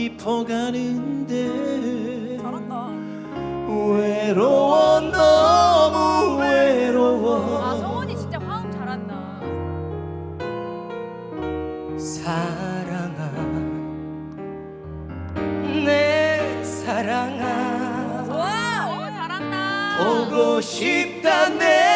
깊어가는데 잘한다. 외로워 너무 외로워 아, 성원이 진짜 화음 잘한다. 사랑아 내 사랑아 와, 어 잘한다. 보고 싶다 내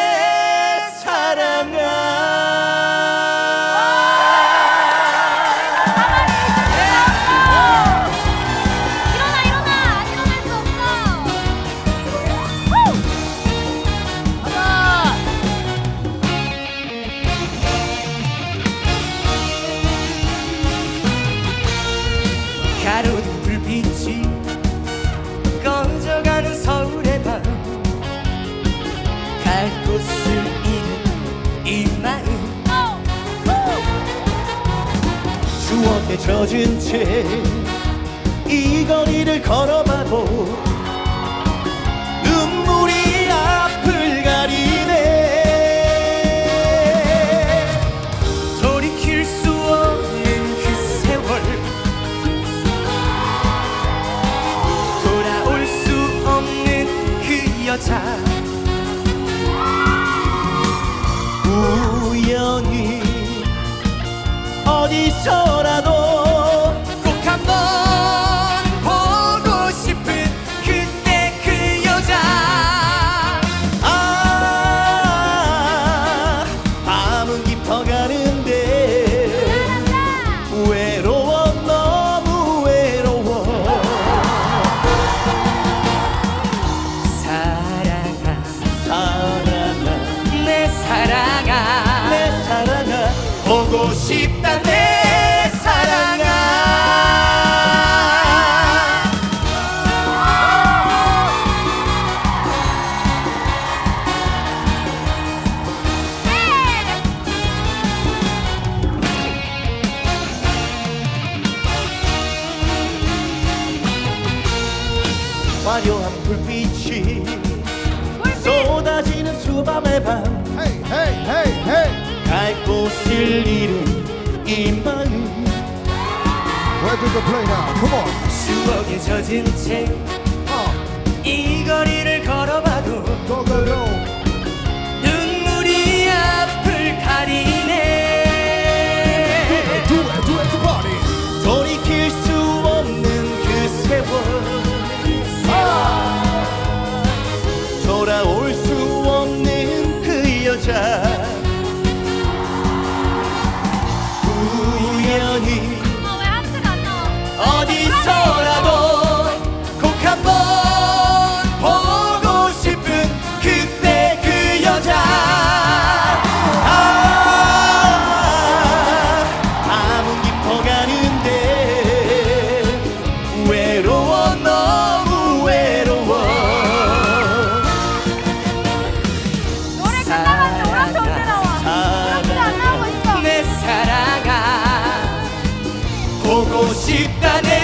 추억에 젖은 채 이 거리를 걸어봐도 눈물이 앞을 가리네. 돌이킬 수 없는 그 세월. 돌아올 수 없는 그 여자 어디서라 화려한 불빛이 불빛! 쏟아지는 수밤의 밤 헤이 헤이 헤이 헤이 갈 곳을 잃은 이 마음 Where do the play now? Come on 수억에 젖은 채이 어. uh. 거리를 돌아올 수 없는 그 여자. 우연히 어디 살고 싶다네